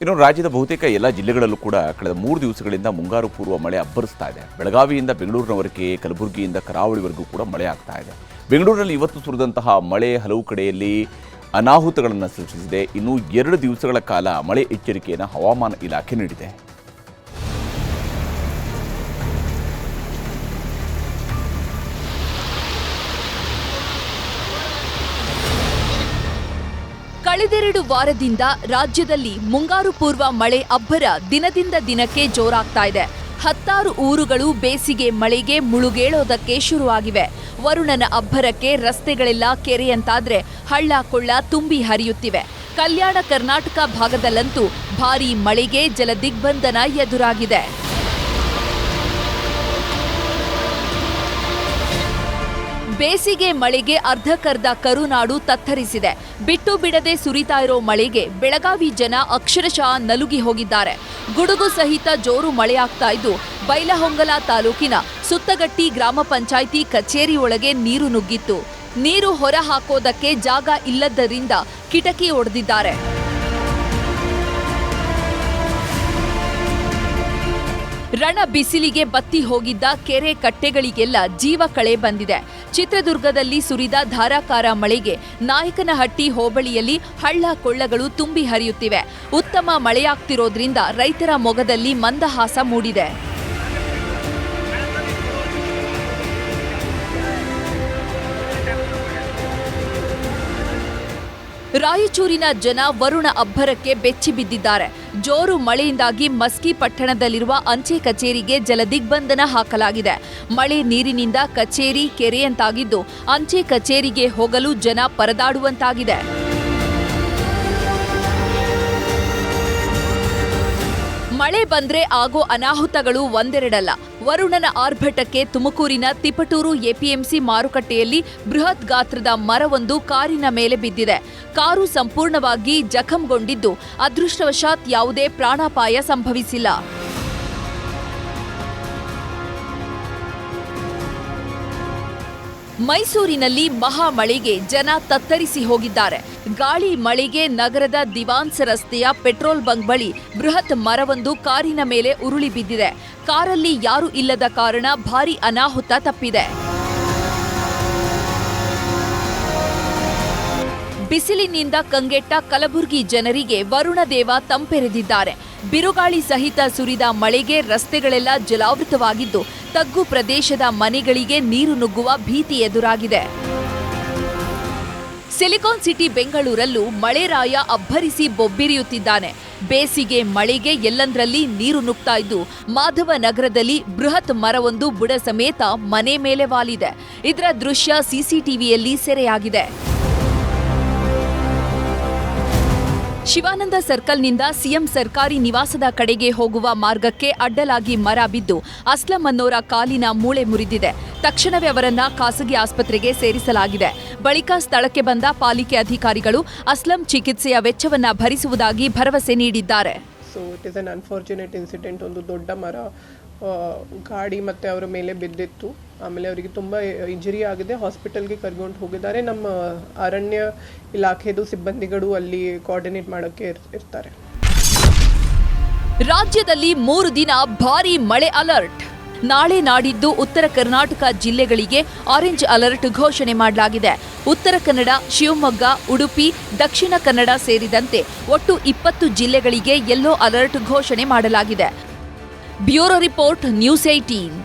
ಇನ್ನು ರಾಜ್ಯದ ಬಹುತೇಕ ಎಲ್ಲ ಜಿಲ್ಲೆಗಳಲ್ಲೂ ಕೂಡ ಕಳೆದ ಮೂರು ದಿವಸಗಳಿಂದ ಮುಂಗಾರು ಪೂರ್ವ ಮಳೆ ಅಬ್ಬರಿಸ್ತಾ ಇದೆ. ಬೆಳಗಾವಿಯಿಂದ ಬೆಂಗಳೂರಿನವರೆಗೆ, ಕಲಬುರಗಿಯಿಂದ ಕರಾವಳಿವರೆಗೂ ಕೂಡ ಮಳೆ ಆಗ್ತಾ ಇದೆ. ಬೆಂಗಳೂರಿನಲ್ಲಿ ಇವತ್ತು ಸುರಿದಂತಹ ಮಳೆ ಹಲವು ಕಡೆಯಲ್ಲಿ ಅನಾಹುತಗಳನ್ನು ಸೃಷ್ಟಿಸಿದೆ. ಇನ್ನು ಎರಡು ದಿವಸಗಳ ಕಾಲ ಮಳೆ ಎಚ್ಚರಿಕೆಯನ್ನು ಹವಾಮಾನ ಇಲಾಖೆ ನೀಡಿದೆ. ಕಳೆದೆರಡು ವಾರದಿಂದ ರಾಜ್ಯದಲ್ಲಿ ಮುಂಗಾರು ಪೂರ್ವ ಮಳೆ ಅಬ್ಬರ ದಿನದಿಂದ ದಿನಕ್ಕೆ ಜೋರಾಗ್ತಾ ಇದೆ. ಹತ್ತಾರು ಊರುಗಳು ಬೇಸಿಗೆ ಮಳೆಗೆ ಮುಳುಗೇಳೋದಕ್ಕೆ ಶುರುವಾಗಿವೆ. ವರುಣನ ಅಬ್ಬರಕ್ಕೆ ರಸ್ತೆಗಳೆಲ್ಲ ಕೆರೆಯಂತಾದ್ರೆ ಹಳ್ಳ ಕೊಳ್ಳ ತುಂಬಿ ಹರಿಯುತ್ತಿವೆ. ಕಲ್ಯಾಣ ಕರ್ನಾಟಕ ಭಾಗದಲ್ಲಂತೂ ಭಾರೀ ಮಳೆಗೆ ಜಲದಿಗ್ಬಂಧನ ಎದುರಾಗಿದೆ. ಬೇಸಿಗೆ ಮಳೆಗೆ ಅರ್ಧಕ್ಕರ್ಧ ಕರುನಾಡು ತತ್ತರಿಸಿದೆ. ಬಿಟ್ಟು ಬಿಡದೆ ಸುರಿತಾ ಇರೋ ಮಳೆಗೆ ಬೆಳಗಾವಿ ಜನ ಅಕ್ಷರಶಃ ನಲುಗಿ ಹೋಗಿದ್ದಾರೆ. ಗುಡುಗು ಸಹಿತ ಜೋರು ಮಳೆಯಾಗ್ತಾ ಇದ್ದು, ಬೈಲಹೊಂಗಲ ತಾಲೂಕಿನ ಸುತ್ತಗಟ್ಟಿ ಗ್ರಾಮ ಪಂಚಾಯಿತಿ ಕಚೇರಿ ಒಳಗೆ ನೀರು ನುಗ್ಗಿತ್ತು. ನೀರು ಹೊರ ಹಾಕೋದಕ್ಕೆ ಜಾಗ ಇಲ್ಲದ್ದರಿಂದ ಕಿಟಕಿ ಒಡೆದಿದ್ದಾರೆ. ರಣ ಬಿಸಿಲಿಗೆ ಬತ್ತಿ ಹೋಗಿದ್ದ ಕೆರೆ ಕಟ್ಟೆಗಳಿಗೆಲ್ಲ ಜೀವ ಕಳೆ ಬಂದಿದೆ. ಚಿತ್ರದುರ್ಗದಲ್ಲಿ ಸುರಿದ ಧಾರಾಕಾರ ಮಳೆಗೆ ನಾಯಕನಹಟ್ಟಿ ಹೋಬಳಿಯಲ್ಲಿ ಹಳ್ಳ ಕೊಳ್ಳಗಳು ತುಂಬಿ ಹರಿಯುತ್ತಿವೆ. ಉತ್ತಮ ಮಳೆಯಾಗ್ತಿರೋದ್ರಿಂದ ರೈತರ ಮೊಗದಲ್ಲಿ ಮಂದಹಾಸ ಮೂಡಿದೆ. ರಾಯಚೂರಿನ ಜನ ವರುಣ ಅಬ್ಬರಕ್ಕೆ ಬೆಚ್ಚಿ ಬಿದ್ದಿದ್ದಾರೆ ಜೋರು ಮಳೆಯಿಂದಾಗಿ ಮಸ್ಕಿ ಪಟ್ಟಣದಲ್ಲಿರುವ ಅಂಚೆ ಕಚೇರಿಗೆ ಜಲದಿಗ್ಬಂಧನ ಹಾಕಲಾಗಿದೆ. ಮಳೆ ನೀರಿನಿಂದ ಕಚೇರಿ ಕೆರೆಯಂತಾಗಿದ್ದು, ಅಂಚೆ ಕಚೇರಿಗೆ ಹೋಗಲು ಜನ ಪರದಾಡುವಂತಾಗಿದೆ. ಮಳೆ ಬಂದ್ರೆ ಆಗೋ ಅನಾಹುತಗಳು ಒಂದೆರಡಲ್ಲ. ವರುಣನ ಆರ್ಭಟಕ್ಕೆ ತುಮಕೂರಿನ ತಿಪಟೂರು ಎಪಿಎಂಸಿ ಮಾರುಕಟ್ಟೆಯಲ್ಲಿ ಬೃಹತ್ ಗಾತ್ರದ ಮರವೊಂದು ಕಾರಿನ ಮೇಲೆ ಬಿದ್ದಿದೆ. ಕಾರು ಸಂಪೂರ್ಣವಾಗಿ ಜಖಂಗೊಂಡಿದ್ದು, ಅದೃಷ್ಟವಶಾತ್ ಯಾವುದೇ ಪ್ರಾಣಾಪಾಯ ಸಂಭವಿಸಿಲ್ಲ. ಮೈಸೂರಿನಲ್ಲಿ ಮಹಾ ಮಳೆಗೆ ಜನ ತತ್ತರಿಸಿ ಹೋಗಿದ್ದಾರೆ. ಗಾಳಿ ಮಳೆಗೆ ನಗರದ ದಿವಾನ್ಸ್ ರಸ್ತೆಯ ಪೆಟ್ರೋಲ್ ಬಂಕ್ ಬಳಿ ಬೃಹತ್ ಮರವೊಂದು ಕಾರಿನ ಮೇಲೆ ಉರುಳಿ ಬಿದ್ದಿದೆ. ಕಾರಲ್ಲಿ ಯಾರೂ ಇಲ್ಲದ ಕಾರಣ ಭಾರಿ ಅನಾಹುತ ತಪ್ಪಿದೆ. ಬಿಸಿಲಿನಿಂದ ಕಂಗೆಟ್ಟ ಕಲಬುರಗಿ ಜನರಿಗೆ ವರುಣದೇವ ತಂಪೆರೆದಿದ್ದಾರೆ. ಬಿರುಗಾಳಿ ಸಹಿತ ಸುರಿದ ಮಳೆಗೆ ರಸ್ತೆಗಳೆಲ್ಲ ಜಲಾವೃತವಾಗಿದ್ದು, ತಗ್ಗು ಪ್ರದೇಶದ ಮನೆಗಳಿಗೆ ನೀರು ನುಗ್ಗುವ ಭೀತಿ ಎದುರಾಗಿದೆ. ಸಿಲಿಕಾನ್ ಸಿಟಿ ಬೆಂಗಳೂರಲ್ಲೂ ಮಳೆರಾಯ ಅಬ್ಬರಿಸಿ ಬೊಬ್ಬಿರಿಯುತ್ತಿದ್ದಾನೆ. ಬೇಸಿಗೆ ಮಳೆಗೆ ಎಲ್ಲಂದ್ರಲ್ಲಿ ನೀರು ನುಗ್ತಾ ಇದ್ದು, ಮಾಧವ ನಗರದಲ್ಲಿ ಬೃಹತ್ ಮರವೊಂದು ಬುಡ ಸಮೇತ ಮನೆ ಮೇಲೆ ವಾಲಿದೆ. ಇದರ ದೃಶ್ಯ ಸಿಸಿಟಿವಿಯಲ್ಲಿ ಸೆರೆಯಾಗಿದೆ. ಶಿವಾನಂದ ಸರ್ಕಲ್ನಿಂದ ಸಿಎಂ ಸರ್ಕಾರಿ ನಿವಾಸದ ಕಡೆಗೆ ಹೋಗುವ ಮಾರ್ಗಕ್ಕೆ ಅಡ್ಡಲಾಗಿ ಮರ ಬಿದ್ದು ಅಸ್ಲಂ ಅನ್ನೋರ ಕಾಲಿನ ಮೂಳೆ ಮುರಿದಿದೆ. ತಕ್ಷಣವೇ ಅವರನ್ನ ಖಾಸಗಿ ಆಸ್ಪತ್ರೆಗೆ ಸೇರಿಸಲಾಗಿದೆ. ಬಳಿಕ ಸ್ಥಳಕ್ಕೆ ಬಂದ ಪಾಲಿಕೆ ಅಧಿಕಾರಿಗಳು ಅಸ್ಲಂ ಚಿಕಿತ್ಸೆಯ ವೆಚ್ಚವನ್ನ ಭರಿಸುವುದಾಗಿ ಭರವಸೆ ನೀಡಿದ್ದಾರೆ. So it is an unfortunate incident ಒಂದು ದೊಡ್ಡ ಮರ ಗಾಡಿ ಮತ್ತು ಅವರ ಮೇಲೆ ಬಿದ್ದಿತ್ತು. ಆಮೇಲೆ ಅವರಿಗೆ ತುಂಬ ಇಂಜರಿ ಆಗಿದೆ. ಹಾಸ್ಪಿಟಲ್ಗೆ ಕರ್ಕೊಂಡು ಹೋಗಿದ್ದಾರೆ. ನಮ್ಮ ಅರಣ್ಯ ಇಲಾಖೆದು ಸಿಬ್ಬಂದಿಗಳು ಅಲ್ಲಿ ಕೋಆರ್ಡಿನೇಟ್ ಮಾಡೋಕ್ಕೆ ಇರ್- ಇರ್ತಾರೆ. ರಾಜ್ಯದಲ್ಲಿ ಮೂರು ದಿನ ಭಾರೀ ಮಳೆ ಅಲರ್ಟ್ ನಾಳೆ ನಾಡಿದ್ದು ಉತ್ತರ ಕರ್ನಾಟಕ ಜಿಲ್ಲೆಗಳಿಗೆ ಆರೆಂಜ್ ಅಲರ್ಟ್ ಘೋಷಣೆ ಮಾಡಲಾಗಿದೆ. ಉತ್ತರ ಕನ್ನಡ, ಶಿವಮೊಗ್ಗ, ಉಡುಪಿ, ದಕ್ಷಿಣ ಕನ್ನಡ ಸೇರಿದಂತೆ ಒಟ್ಟು ಇಪ್ಪತ್ತು ಜಿಲ್ಲೆಗಳಿಗೆ ಯೆಲ್ಲೋ ಅಲರ್ಟ್ ಘೋಷಣೆ ಮಾಡಲಾಗಿದೆ. Bureau report news eighteen